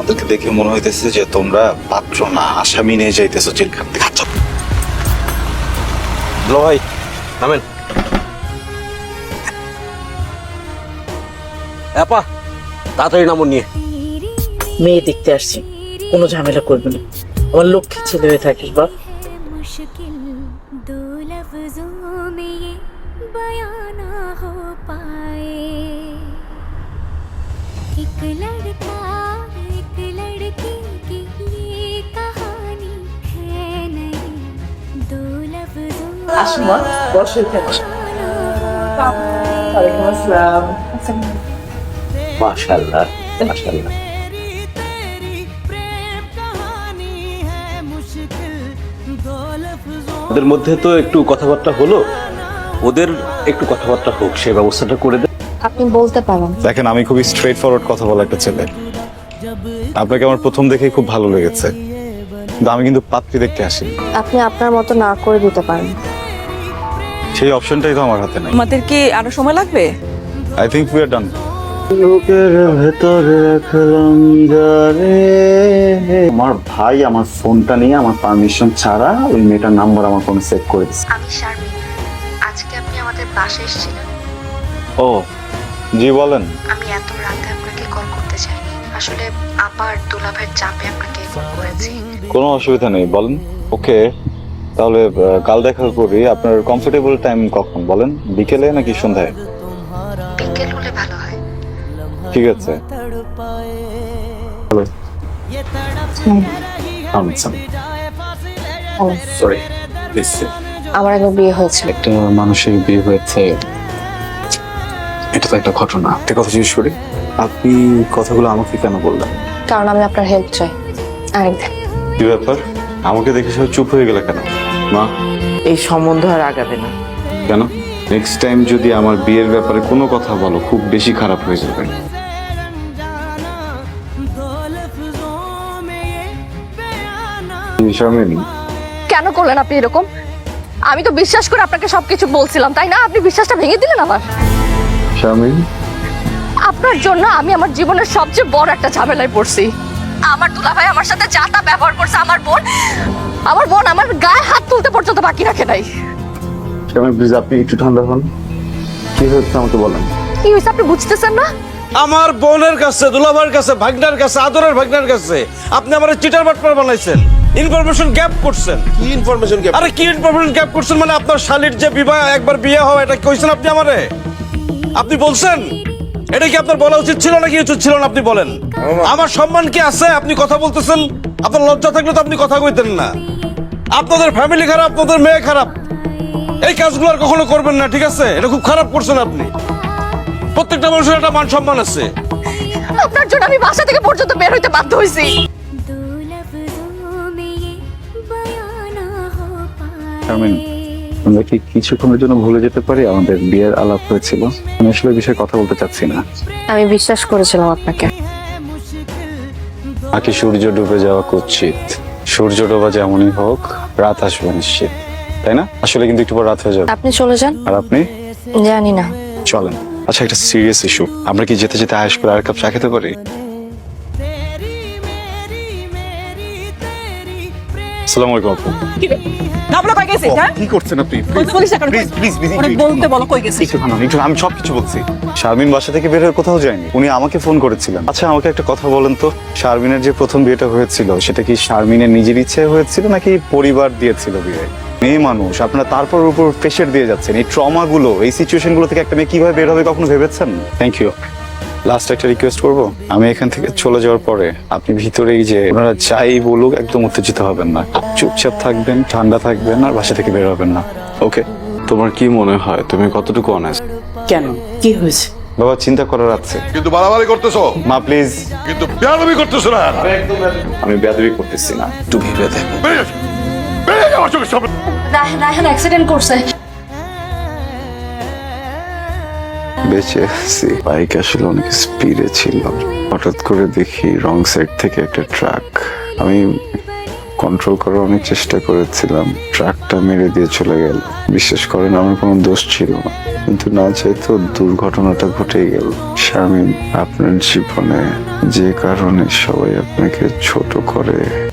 ওদেরকে দেখে মনে হইতেছে যে তোমরা পাত্র না আসামি নিয়ে যাইতেছো জেলখান থেকে আচ্ছা লো ভাই নামেন আপা তাড়াতাড়ি নামুন নিয়ে মেয়ে দেখতে আসছি কোনো ঝামেলা করবে না আমার লক্ষ্মী ছেলে হয়ে থাকিস বা मुश्किल दो लफ्जों में ये बयां ना हो पाए एक लड़का ওদের মধ্যে তো একটু কথাবার্তা হলো ওদের একটু কথাবার্তা হোক সে ব্যবস্থাটা করে দেন আপনি বলতে পারেন। দেখেন আমি খুবই স্ট্রেট ফরওয়ার্ড কথা বলা একটা ছেলে। আপনাকে আমার প্রথম দেখেই খুব ভালো লেগেছে। কিন্তু আমি কিন্তু পাত্রী দেখতে আসি আপনি আপনার মতো না করে দিতে পারেন। সেই অপশনটাই তো আমার হাতে নাই। আমাদের কি আরও সময় লাগবে? I think we are done লোকের ভেতরে রাখলাম যারে। আমার ভাই আমার ফোনটা নিয়ে আমার পারমিশন ছাড়া ওই মেয়েটার নাম্বার আমার ফোনে সেভ করে দিচ্ছে আমি শারমিন। আজকে আপনি আমাদের বাসায় এসেছিলেন? ও জি বলেন। আমি এত রাতে আপনাকে কল করতে চাইনি। আসলে আবার দুলাভের চাপে আপনাকে ফোন করেছি। কোনো অসুবিধা নেই বলেন। ওকে তাহলে কাল দেখা করি। আপনার কমফোর্টেবল টাইম কখন বলেন? বিকেলে নাকি সন্ধ্যায়? বিকেল হলে ভালো হয়। ঠিক আছে। সরি আমার একবার বিয়ে হয়েছে একটা মানুষের বিয়ে হয়েছে। এটা তো একটা ঘটনা। একটা কথা জিজ্ঞেস করি। আপনি কথাগুলো আমাকে কেন বললেন? কারণ আমি আপনার হেল্প চাই। আরেকদিন। কি ব্যাপার? আমাকে দেখে সব চুপ হয়ে গেলে কেন? মা। এই সম্বন্ধ আর আগাবে না। কেন? নেক্সট টাইম যদি আমার বিয়ের ব্যাপারে কোনো কথা বলো খুব বেশি খারাপ হয়ে যাবে। শারমিন কেন করলেন আপনি এরকম? আমি তো বিশ্বাস করে আপনাকে সবকিছু বলছিলাম তাই না? আপনি বিশ্বাসটা ভেঙে দিলেন আমার শারমিন আপনার জন্য আমি আমার জীবনের সবচেয়ে বড় একটা ঝামেলায় পড়ছি। আমার দুলাভাই আমার সাথে যা তা ব্যবহার করছে আমার বোন আমার বোন আমার গায়ে হাত তুলতে পর্যন্ত বাকি রাখে নাই। শারমিন প্লিজ আপনি একটু ঠান্ডা হন? কি হচ্ছে আমাকে বলেন। কি হয়েছে আপনি বুঝতেছেন না? আমার বোনের কাছে দুলাভাইয়ের কাছে ভাগনার কাছে আদরের ভাগনার কাছে আপনি আমার চিটার বাটপার বানাইছেন। ইনফরমেশন গ্যাপ করছেন। কি ইনফরমেশন গ্যাপ আরে কি ইনফরমেশন গ্যাপ করছেন মানে আপনার শালির যে বিবাহ একবার বিয়ে হওয়া এটা কইছেন আপনি আমারে? আপনি বলছেন? এটা কি আপনার বলা উচিত ছিল নাকি উচিত ছিল না আপনি বলেন? আমার সম্মান কি আছে? আপনি কথা বলতেছেন? আপনার লজ্জা থাকলে তো আপনি কথা কইতেন না। আপনাদের ফ্যামিলি খারাপ আপনাদের মেয়ে খারাপ। এই কাজগুলো আর কখনো করবেন না ঠিক আছে? এটা খুব খারাপ করছেন আপনি। প্রত্যেকটা মানুষের একটা মান সম্মান আছে। আপনার জন্য আমি বাসা থেকে পর্যন্ত বের হইতে বাধ্য হইছি। আমরা কি কিছুক্ষণের জন্য ভুলে যেতে পারি? আমাদের বিয়ের আলাপ হয়েছিল। আমি আসলে বিষয়ে কথা বলতে চাচ্ছি না। আমি বিশ্বাস করেছিলাম আপনাকে। আকি সূর্য ডুবে যাওয়া কুচ্ছিত সূর্য ডোবা যেমনই হোক রাত আসবে নিশ্চিত। তাই না? আসলে কিন্তু একটু পর রাত হয়ে যাবে। আপনি চলে যান। আর আপনি? জানি না। চলেন। আচ্ছা একটা সিরিয়াস ইস্যু আমরা কি যেতে যেতে আয়েশ করে আর কাপ চা খেতে পারি? আসসালামু আলাইকুম আপু। নাবলা কই গেছে? হ্যাঁ? কি করছেন আপনি? বলতে বলিস না কেন? প্লিজ প্লিজ ওরে বলতে বলো কই গেছে? একটু থামান, একটু আমি সবকিছু বলছি। শারমিন বাসা থেকে বের হয়ে কোথাও যায়নি। উনি আমাকে ফোন করেছিলেন। আচ্ছা আমাকে একটা কথা বলেন তো। শারমিনের যে প্রথম বিয়েটা হয়েছিল সেটা কি শারমিনের নিজের ইচ্ছে হয়েছিল নাকি পরিবার দিয়েছিল বিয়ে? মেয়ে মানুষ আপনারা তারপর উপর প্রেশার দিয়ে যাচ্ছেন। এই ট্রমা গুলো এই সিচুয়েশনগুলো থেকে একটা মেয়ে কীভাবে বের হবে কখনো ভেবেছেন? থ্যাংক ইউ লাস্ট একটা রিকোয়েস্ট করব? আমি এখান থেকে চলে যাওয়ার পরে আপনি ভিতরেই যে ওনারা যাই বলুক একদম উত্তেজিত হবেন না। চুপচাপ থাকবেন ঠান্ডা থাকবেন আর বাসা থেকে বের হবেন না। ওকে তোমার কি মনে হয়? তুমি কতটুকু অনেস্ট কেন? কি হয়েছে? বাবা চিন্তা করার আছে। কিন্তু বাড়াবাড়ি করতেছো? মা প্লিজ কিন্তু বেয়াদবি করতেছো না? আমি বেয়াদবি করতেছি না। একটু ভেবে দেখো বেরিয়ে যাও। বেরিয়ে যাও সামনে। রায়হান অ্যাক্সিডেন্ট করছে। বেঁচে আছি। বাইক আসলে অনেক স্পিডে ছিল। হঠাৎ করে দেখি রং সাইড থেকে একটা ট্রাক আমি কন্ট্রোল করার অনেক চেষ্টা করেছিলাম। ট্রাকটা মেরে দিয়ে চলে গেল। বিশ্বাস করেন, আমার কোনো দোষ ছিল না। কিন্তু না চাইতেও দুর্ঘটনাটা ঘটে গেল। শারমিন, আপনার জীবনে যে কারণে সবাই আপনাকে ছোট করে